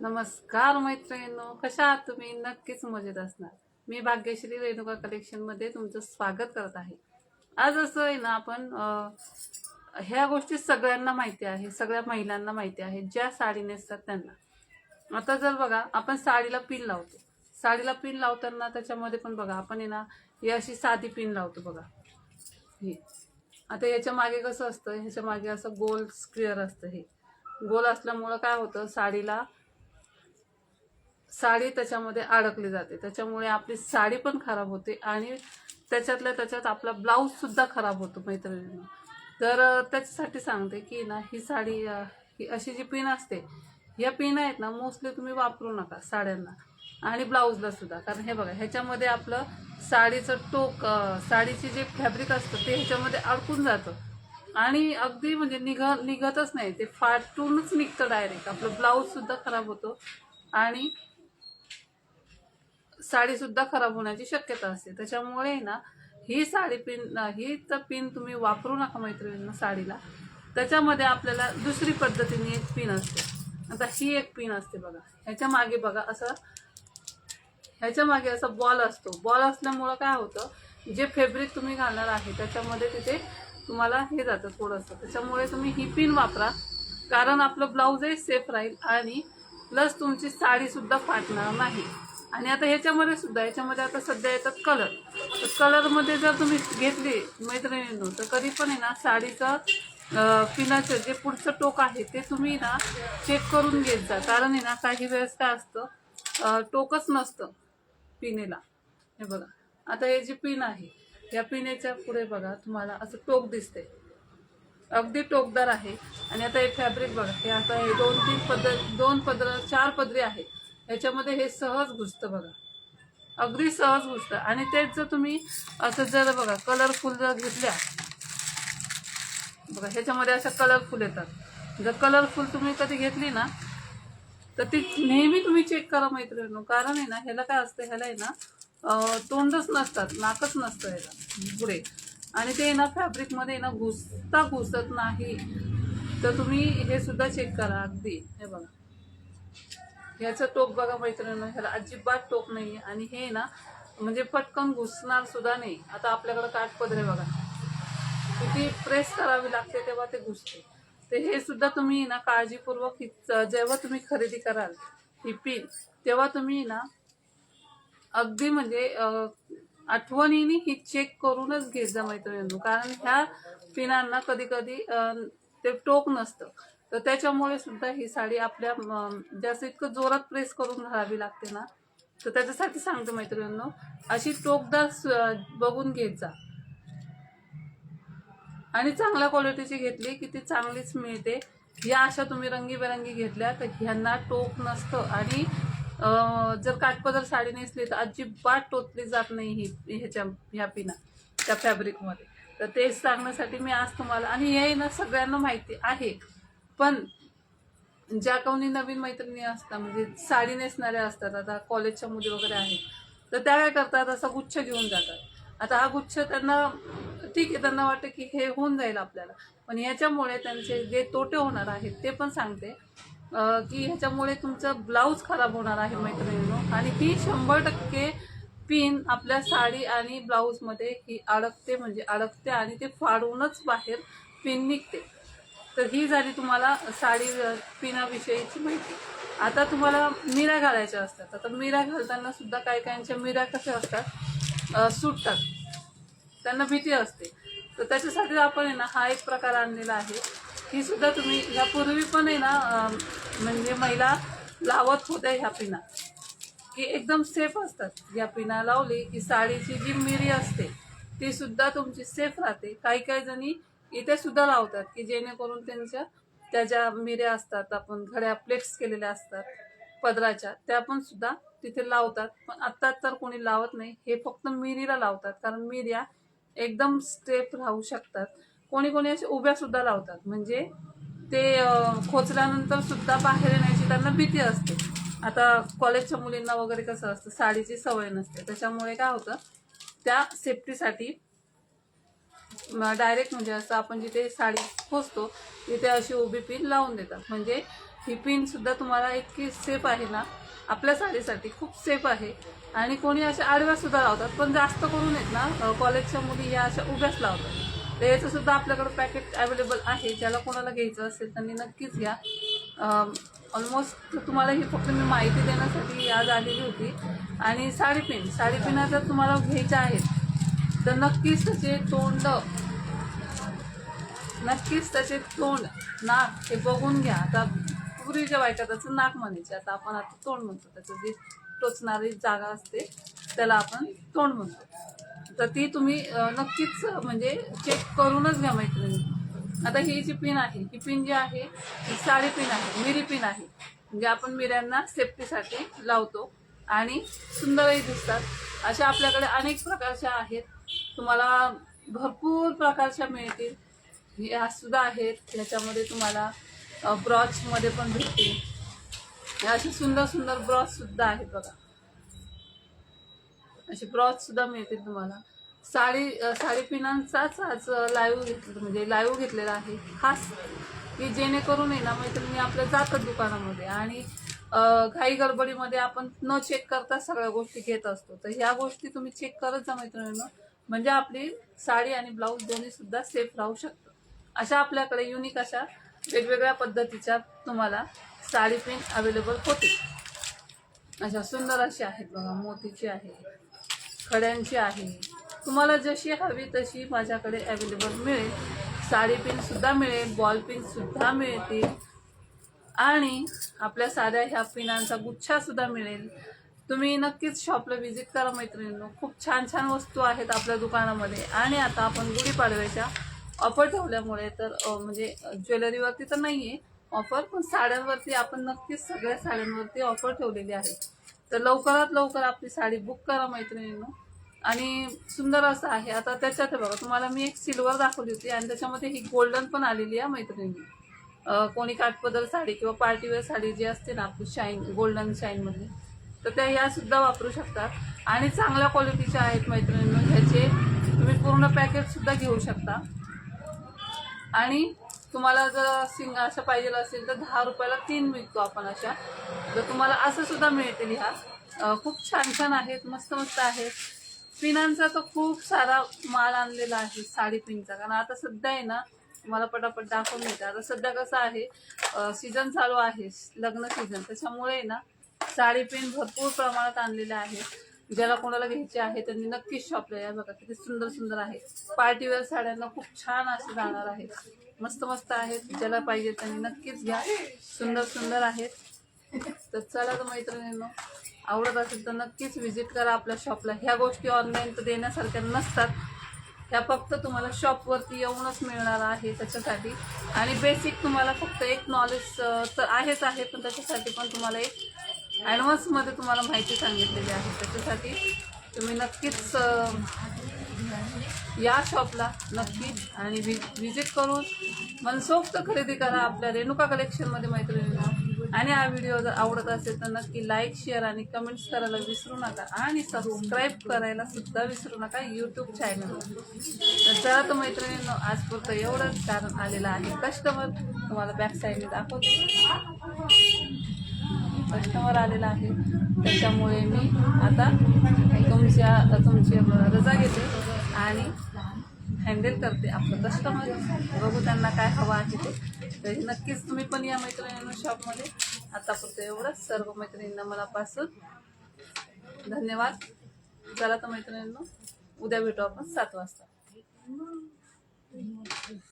नमस्कार मैत्रिणींनो कशा आहात तुम्ही? नक्कीच मजेत असणार. मी भाग्यश्री रेणुका कलेक्शनमध्ये तुमचं स्वागत करत आहे. आज असं आहे ना आपण ह्या गोष्टी सगळ्यांना माहिती आहे सगळ्या महिलांना माहिती आहे ज्या साडी नेसतात त्यांना. आता जर बघा आपण साडीला पिन लावतो. साडीला पिन लावताना त्याच्यामध्ये पण बघा आपण आहे ना ही अशी साधी पिन लावतो बघा. ही. आता याच्या मागे कसं असतं ह्याच्या मागे असं गोल स्क्वेअर असतं हे. गोल असल्यामुळं काय होतं साडीला साडी त्याच्यामध्ये अडकली जाते. त्याच्यामुळे आपली साडी पण खराब होते आणि त्याच्यातल्या त्याच्यात आपला ब्लाऊजसुद्धा खराब होतो मैत्रिणींना. तर त्याच्यासाठी सांगते की ना ही साडी ही अशी जी पिन असते ह्या पिन आहेत ना मोस्टली तुम्ही वापरू नका साड्यांना आणि ब्लाऊजला सुद्धा. कारण हे बघा ह्याच्यामध्ये आपलं साडीचं टोक साडीची जे फॅब्रिक असतं ते ह्याच्यामध्ये अडकून जातं. आणि अगदी म्हणजे निघ निघतच नाही ते फाटूनच निघतं डायरेक्ट. आपलं ब्लाऊजसुद्धा खराब होतो आणि साडी सुद्धा खराब होण्याची शक्यता असते. त्याच्यामुळे ना ही साडी पिन हीच तर पिन तुम्ही वापरू नका मैत्रिणींना साडीला. त्याच्यामध्ये आपल्याला दुसरी पद्धतीने एक पिन असते. आता ही एक पिन असते बघा. ह्याच्या मागे बघा असं ह्याच्या मागे असा बॉल असतो. बॉल असल्यामुळं काय होतं जे फेब्रिक तुम्ही घालणार आहे त्याच्यामध्ये तिथे तुम्हाला हे जातं थोडंसं. त्याच्यामुळे तुम्ही ही पिन वापरा. कारण आपलं ब्लाऊजही सेफ राहील आणि प्लस तुमची साडीसुद्धा फाटणार नाही. आणि आता ह्याच्यामध्ये सुद्धा ह्याच्यामध्ये आता सध्या येतात कलर तर कलरमध्ये जर तुम्ही घेतली मैत्रिणींनो तर कधी पण आहे ना साडीचं पिनाचं जे पुढचं टोक आहे ते तुम्ही ना चेक करून घेत जा. कारण आहे ना काही वेळेस काय असतं टोकच नसतं पिनेला हे बघा आता हे जी पिन आहे या पिनेच्या पुढे बघा तुम्हाला असं टोक दिसते अगदी टोकदार आहे. आणि आता हे फॅब्रिक बघा हे आता हे दोन तीन पदर दोन पदर चार पदरी आहे याच्यामध्ये हे सहज घुसतं बघा. अगदी सहज घुसतं. आणि तेच जर तुम्ही असं जर बघा कलरफुल जर घेतल्या बघा ह्याच्यामध्ये अशा कलरफुल येतात. जर कलरफुल तुम्ही कधी घेतली ना तर ती नेहमी तुम्ही चेक करा मैत्रिणी कारण आहे ना ह्याला काय असतं ह्याला आहे ना तोंडच नसतात नाकच नसतं ह्याला पुढे. आणि ते ना फॅब्रिकमध्ये ना घुसता घुसत नाही. तर तुम्ही हे सुद्धा चेक करा अगदी. हे बघा. ह्याचं टोक बघा मैत्रिणी ह्याला अजिबात टोक नाही आणि हे ना म्हणजे पटकन घुसणार सुद्धा नाही. आता आपल्याकडं काठपदरे बघा. किती प्रेस करावी लागते तेव्हा ते घुसते. ते हे सुद्धा तुम्ही ना काळजीपूर्वक जेव्हा तुम्ही खरेदी कराल ही पिन तेव्हा तुम्ही ना अगदी म्हणजे आठवणीने ही चेक करूनच घेत जा मैत्रिणींनो. कारण ह्या पिनांना कधी कधी ते टोक नसतं. तर त्याच्यामुळे सुद्धा ही साडी आपल्या जास्त इतकं जोरात प्रेस करून घालावी लागते ना. तर त्याच्यासाठी सांगते मैत्रिणींनो अशी टोकदार बघून घेत जा. आणि चांगल्या क्वालिटीची घेतली की ती चांगलीच मिळते. या अशा तुम्ही रंगीबेरंगी घेतल्या तर ह्यांना टोक नसतं. आणि जर काठपदर साडी नेसली तर अजिबात टोचली जात नाही ही ह्याच्या ह्या पिना त्या फॅब्रिकमध्ये तर तेच सांगण्यासाठी मी आज तुम्हाला आणि हे ना सगळ्यांना माहिती आहे. पण ज्या कोणी नवीन मैत्रिणी असतात म्हणजे साडी नेसणाऱ्या असतात आता कॉलेजच्या मुली वगैरे आहेत तर त्या काय करतात असा गुच्छ घेऊन जातात. आता हा गुच्छ त्यांना ठीक आहे त्यांना वाटतं की हे होऊन जाईल आपल्याला. पण ह्याच्यामुळे त्यांचे जे तोटे होणार आहेत ते पण सांगते. की ह्याच्यामुळे तुमचं ब्लाऊज खराब होणार आहे मैत्रिणींनो. आणि ही शंभर टक्के पिन आपल्या साडी आणि ब्लाऊजमध्ये ही अडकते म्हणजे अडकते आणि ते फाडूनच बाहेर पिन निघते. तर ही झाली तुम्हाला साडी पिनाविषयीची माहिती. आता तुम्हाला मिऱ्या घालायच्या असतात. आता मिऱ्या घालताना सुद्धा काही काहींच्या मिऱ्या कशा असतात? सुटतात. त्यांना भीती असते. तर त्याच्यासाठी आपण आहे ना हा एक प्रकार आणलेला आहे. ही सुद्धा तुम्ही ह्यापूर्वी पण आहे ना म्हणजे महिला लावत होत्या ह्या पिना. की एकदम सेफ असतात. या पिना लावली की साडीची जी मिरी असते ती सुद्धा तुमची सेफ राहते. काही काही जणी इथे सुद्धा लावतात की जेणेकरून त्यांच्या त्या ज्या मिऱ्या असतात आपण घड्या प्लेट्स केलेल्या असतात पदराच्या त्या पण सुद्धा तिथे लावतात. पण आत्ता तर कोणी लावत नाही. हे फक्त मिरीला लावतात. कारण मिऱ्या एकदम स्टेप राहू शकतात. कोणी कोणी असे उभ्या सुद्धा लावतात. म्हणजे ते खोचल्यानंतर सुद्धा बाहेर येण्याची त्यांना भीती असते. आता कॉलेजच्या मुलींना वगैरे कसं असतं? साडीची सवय नसते. त्याच्यामुळे काय होतं? त्या सेफ्टीसाठी डायरेक्ट म्हणजे असं आपण जिथे साडी खोचतो तिथे अशी उभी पिन लावून देतात. म्हणजे ही पिन सुद्धा तुम्हाला इतकी सेफ आहे ना आपल्या साडीसाठी खूप सेफ आहे. आणि कोणी अशा आडव्या सुद्धा लावतात पण जास्त करून आहेत ना कॉलेजच्या मुली या अशा उभ्याच लावतात. तर याचं सुद्धा पॅकेट अवेलेबल आहे. ज्याला कोणाला घ्यायचं असेल त्यांनी नक्कीच घ्या ऑलमोस्ट तुम्हाला ही फक्त मी माहिती देण्यासाठी आज आलेली होती. आणि साडी पिन साडी पिना जर तुम्हाला घ्यायच्या आहेत. तर नक्कीच त्याचे तोंड नक्कीच त्याचे तोंड नाक हे बघून घ्या. आता पूर्वीच्या बायका त्याचं नाक म्हणायचे. आता आपण आता तोंड म्हणतो. त्याचं जी टोचणारी जागा असते त्याला आपण तोंड म्हणतो. तर ती तुम्ही नक्कीच म्हणजे चेक करूनच घ्या मैत्रिणी. आता ही जी पिन आहे ही पिन जी आहे ही साडी पिन आहे मिरी पिन आहे म्हणजे आपण मिऱ्यांना सेफ्टीसाठी लावतो. आणि सुंदरही दिसतात. अशा आपल्याकडे अनेक प्रकारच्या आहेत. तुम्हाला भरपूर प्रकारच्या मिळतील. ह्या सुद्धा आहेत. याच्यामध्ये तुम्हाला ब्रॉचमध्ये पण भेटतील. असे सुंदर सुंदर ब्रॉच सुद्धा आहेत बघा. असे ब्रॉच सुद्धा मिळतील तुम्हाला. साडी साडी पिनांचाच आज लाईव्ह घेतलं म्हणजे लाईव्ह घेतलेला आहे. खास की जेणेकरून आहे ना मैत्रिणी आपल्या जातात दुकानामध्ये आणि घाई गडबडीमध्ये आपण न चेक करता सगळ्या गोष्टी घेत असतो. तर ह्या गोष्टी तुम्ही चेक करत जा मैत्रिणींना. म्हणजे आपली साडी आणि ब्लाऊज दोन्ही सुद्धा सेफ राहू शकतं. अशा आपल्याकडे युनिक अशा वेगवेगळ्या पद्धतीच्या तुम्हाला साडी पिन अवेलेबल होतील. अशा सुंदर अशी आहेत बघा मोतीची आहे खड्यांची आहे. तुम्हाला जशी हवी तशी माझ्याकडे अवेलेबल मिळेल. साडी पिनसुद्धा मिळेल बॉल पिनसुद्धा मिळतील. आणि आपल्या साध्या ह्या पिनांचा गुच्छासुद्धा मिळेल. तुम्ही नक्कीच शॉपला व्हिजिट करा मैत्रिणींनो. खूप छान छान वस्तू आहेत आपल्या दुकानामध्ये. आणि आता आपण गुढीपाडव्याच्या ऑफर ठेवल्यामुळे तर म्हणजे ज्वेलरीवरती तर नाही आहे ऑफर पण साड्यांवरती आपण नक्कीच सगळ्या साड्यांवरती ऑफर ठेवलेली आहे. तर लवकरात लवकर आपली साडी बुक करा मैत्रिणींनो. आणि सुंदर असं आहे. आता त्याच्यात हे बघा तुम्हाला मी एक सिल्वर दाखवली होती आणि त्याच्यामध्ये ही गोल्डन पण आलेली आहे मैत्रिणी कोणी काठपदर साडी किंवा पार्टीवेअर साडी जी असते ना आपली शाईन गोल्डन शाईनमधली तर त्या ह्या सुद्धा वापरू शकतात. आणि चांगल्या क्वालिटीच्या आहेत मैत्रिणींनो ह्याचे तुम्ही पूर्ण पॅकेट सुद्धा घेऊ शकता. आणि तुम्हाला जर सिंग असं पाहिजे असेल तर दहा रुपयाला तीन विकतो आपण अशा. तर तुम्हाला असं सुद्धा मिळतील ह्या. खूप छान छान आहेत मस्त मस्त आहेत. पिनांचा तर खूप सारा माल आणलेला आहे साडी पिनचा. कारण आता सध्या आहे ना तुम्हाला पटापट दाखवून मिळतं आता सध्या कसं आहे सीझन चालू आहे लग्न सीझन त्याच्यामुळे आहे ना साडी पिन भरपूर प्रमाणात आणलेल्या आहेत. ज्याला कोणाला घ्यायचे आहे त्यांनी नक्कीच शॉपला या. बघा किती सुंदर सुंदर आहे. पार्टीवेअर साड्यांना खूप छान असे जाणार आहेत. मस्त मस्त आहेत. ज्याला पाहिजे त्यांनी नक्कीच घ्या. सुंदर सुंदर आहेत. तर चला तर मैत्रिणींनो आवडत असेल तर नक्कीच व्हिजिट करा आपल्या शॉपला ह्या गोष्टी ऑनलाईन तर देण्यासारख्या नसतात. ह्या फक्त तुम्हाला शॉपवरती येऊनच मिळणार आहे त्याच्यासाठी. आणि बेसिक तुम्हाला फक्त एक नॉलेज तर आहेच आहे पण त्याच्यासाठी पण तुम्हाला एक ॲडव्हान्समध्ये तुम्हाला माहिती सांगितलेली आहे. त्याच्यासाठी तुम्ही नक्कीच या शॉपला नक्की आणि वि व्हिजिट करून मनसोक्त खरेदी करा आपल्या रेणुका कलेक्शनमध्ये मैत्रिणींना. आणि हा व्हिडिओ जर आवडत असेल तर नक्की लाईक शेअर आणि कमेंट्स करायला विसरू नका. आणि सबस्क्राईब करायला सुद्धा विसरू नका यूट्यूब चॅनलवर तर चला तर मैत्रिणींनो आजपुरतं एवढंच कारण आलेलं आहे. कस्टमर तुम्हाला बॅक साईडने दाखवतो. कस्टमर आलेला आहे. त्याच्यामुळे मी आता तुमच्या तुमची रजा घेते आणि हँडल करते आपलं कस्टमर. बघू त्यांना काय हवं आहे ते. तरी नक्कीच तुम्ही पण या मैत्रिणींना शॉपमध्ये. आतापुरतं एवढंच. सर्व मैत्रिणींना मनापासून धन्यवाद. चला तर मैत्रिणींना उद्या भेटू आपण सात वाजता.